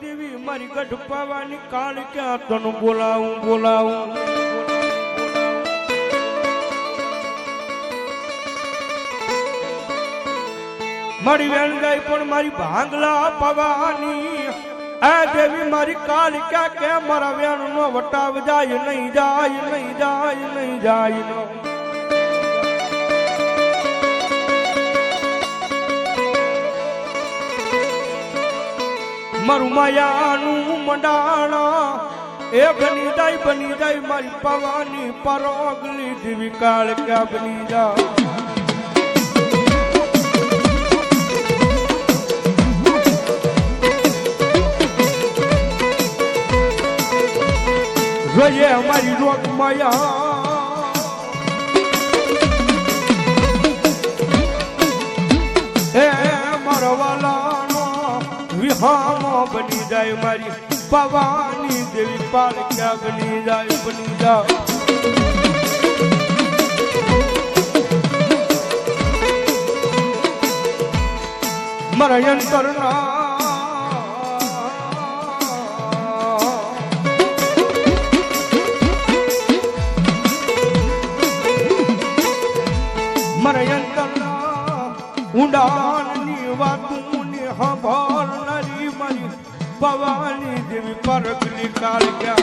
દેવી, મારી ગઢ પાવાની કાળ ક્યાં તને બોલાવું બોલાવું. મારી વેણ ગઈ પણ મારી ભાંગલા પવાની. આ દેવી મારી કાળ ક્યાં કે મારા વેણ નો વટાવ જાય, નહીં જાય નહીં જાય નહીં જાય. મારું માયાનું મંડાણા. એ બની જાય બની જાય, મારી પવાની પરોગલી દેવી કાળ ક્યાં બની જાય જોઈએ અમારી રોગ માયા. હે મારા વાલાનો વિહામો બની જાય મારી ભવાની દેવી પાલક્યા બની જાય બની જાય. મારા યંત્રના got it God.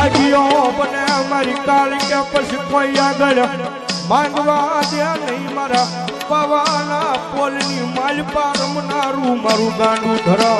ભાગ્યો બને મારી કાળિકા પછી કોઈ આગળ માંગવા દે નહીં મારા પવાના પોલની માલપા રમનારું મારું ગાંડું ધરો.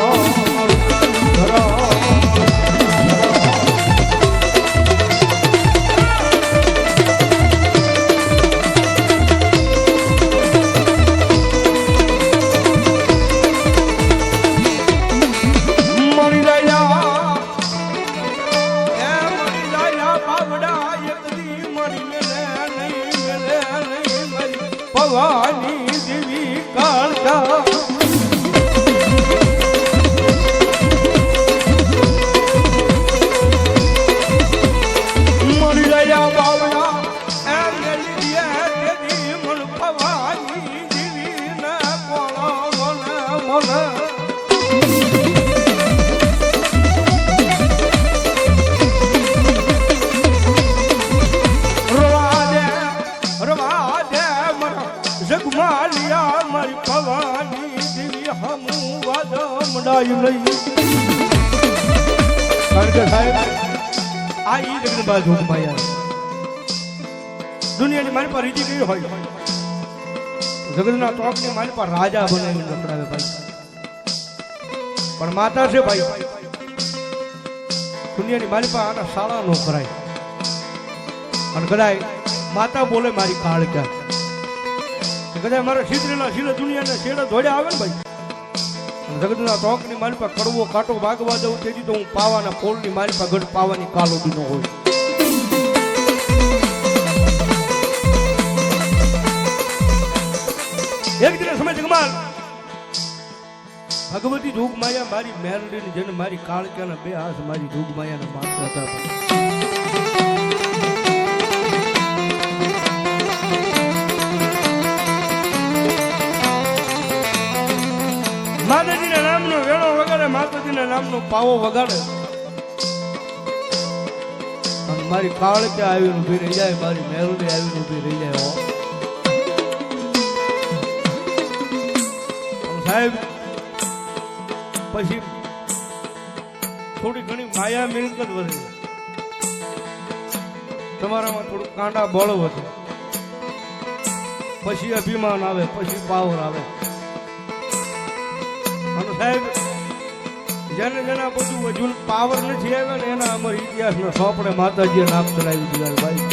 મરી દુનિયાની મારી પર રીતિ પર રાજા બનાવીને ભાઈ પણ માતા છે ભાઈ દુનિયાની મારી પાસે આના શાળા નો કરાય અને કદાય માતા બોલે મારી કાળ ક્યાં મારા શીતરેલા શીલે દુનિયાના શેડા ધોડ્યા આવે ને ભાઈ જગતના ટોકની મારી પાસે કડવો કાંટો ભાગવા જવું તેથી તો હું પાવાના પોલની મારી પાસે ગઢ પાવાની કાલ ઊભી ન હોય એક દિવસ સમય જગમાલ ભગવતી જોગ માયા મારી મેરડીની જેને મારી કાળક્યાના બે હાથ મારી જોગ માયાના માથા હતા. માતાજીના નામનો વેણો વગાડે, માતાજીના નામનો પાવો વગાડે. મારી કાળ કે આવીને ઊભી રહી જાય, મારી મેરુડી આવીને ઊભી રહી જાય. સાહેબ, પછી થોડી ઘણી માયા મિલકત વધે. તમારામાં થોડું કાંડા બળ વધે. પછી અભિમાન આવે, પછી પાવર આવે. અને સાહેબ, જેને જેના બધું હજુ પાવર નથી આવ્યો ને એના અમારા ઇતિહાસનો સોપડે માતાજીએ નામ ચલાવી દીધા ભાઈ.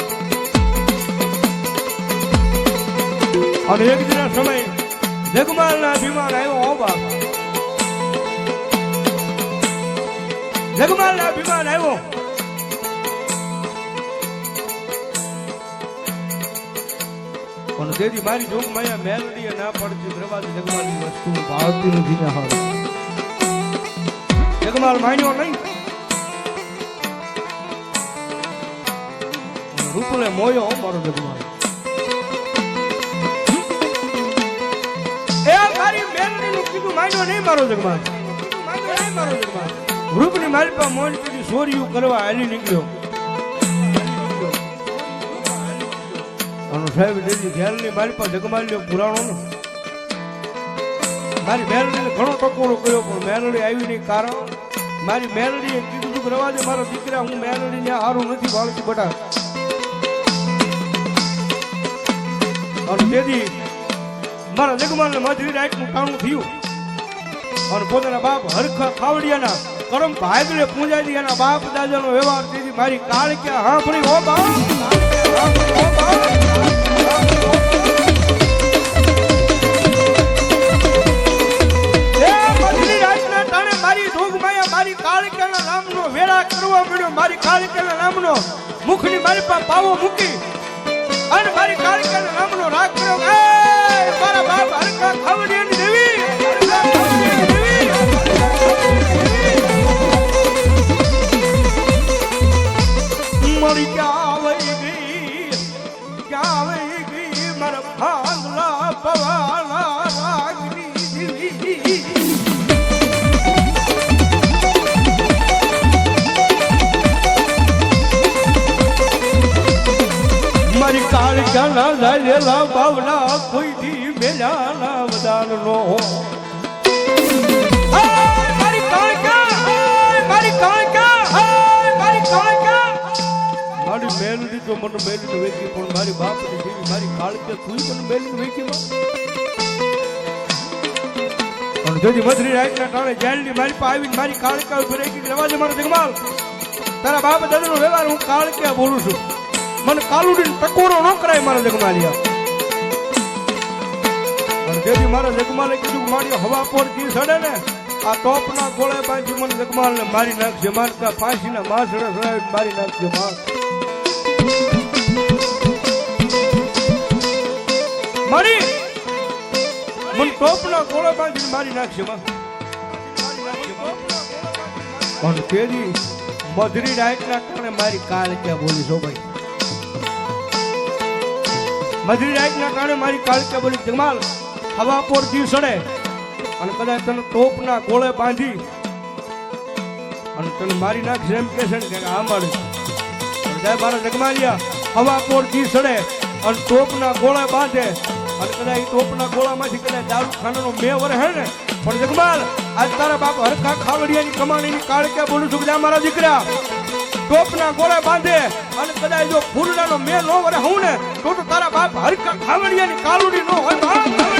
અને એક દિના સમય જગમાલના વિમાન આવ્યો હો બાપ. જગમાલના વિમાન આવ્યો. પણ તેથી મારી જોગ માયા મેલડી ના પડતી દરવાજે જગમાલની વસ્તુ ભાવતી નથી ને હાલ જગમાલ માન્યો નહીં. રૂપલે મોયો મારો જગમાલ. એ મારી મેલડીનું કીધું માન્યો નહીં મારો જગમાલ. નહીં મારો જગમાલ. રૂપની મારી પાસે મોન કીધી સોર્યું કરવા હાલી નીકળ્યો. અને સાહેબ દેજી ઘેરની મારી પાસે જગમાલ્યો પુરાણો મારી મેલડીને ઘણો ટકોરો કર્યો, પણ મેલડી આવી નહીં કારણ મારી મેલડીએ કીધું હતું રવા દે મારા દીકરા, હું મેલડીને હારું નથી ભાળતી બટા. અને તેથી મારા જગમાલને મજૂરી રાઈટનું ટાણું થયું. અને પોતાના બાપ હરખા ખાવડિયાના કરમ ભાગલે પૂજાજી એના બાપ દાદાનો વ્યવહાર તેથી મારી કાળ કે હા ફરી હો બાપ! કાળ ક્યાંના લાલેલા બાવલા કોઈથી મેલાના વદાનનો નો હાય મારી મેલડી તો મને મેલડી વેચી પણ મારી બાપની જેવી મારી કાળ તું મને મેલડી વેચી પણ જોજી મધરી રાતના ટાણે જેલની મારી પાસે આવીને મારી કાળકા ઉપર એક રવાજે મારો જગમાલ. તારા બાપ દાદાનો વ્યવહાર હું કાળકે બોલું છું. મને કાલુડીને ટકોરો ન કરાય મારા જગમાલિયા. તેથી મારા જગમાલે કીધું મારી હવા પર જી સડે ને. આ ટોપના ગોળે બાંધી મને જગમાલને મારી નાખજે, મારતા ફાંસીના માસડે મારી નાખજે, માર. મારી! મને ટોપના ગોળે બાંધીને મારી નાખજે માં પણ તેની મધરી રાઈટના કારણે મારી કાળ ક્યાં બોલી છો ભાઈ? મધરી રાઈટના કારણે મારી કાળ ક્યાં બોલી, જગમાલ? હવા પર સડે. અને કદાચ તને ટોપના ગોળે બાંધી અને તને મારી નાખશે એમ કે છે ને કે આ મારે સાહેબ મારા જગમાલિયા, હવા પર સડે અને ટોપના ગોળે બાંધે. અને કદાચ ટોપના ગોળામાંથી કદાચ દારૂ ખાનાનો મે વરે, હે ને? પણ જગમાલ, આજ તારા બાપ હરખા ખાવડિયાની કમાણીની કાળ ક્યાં બોલું છું કે મારા દીકરા? ટોપના ગોળે બાંધે અને કદાચ જો ફૂલડાનો મે નો વરે, હું ને? તો તો તારા બાપ હરખા ખાવડિયાની કાલુડી નો હોય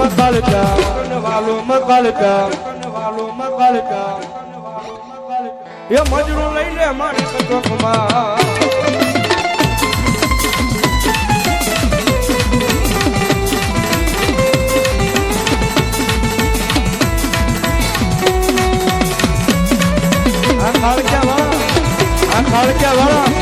કન વાલો મકાલકા વાલો મકાલકા એ મજરો લઈ લે મારી આ ખાળક્યા વાળા.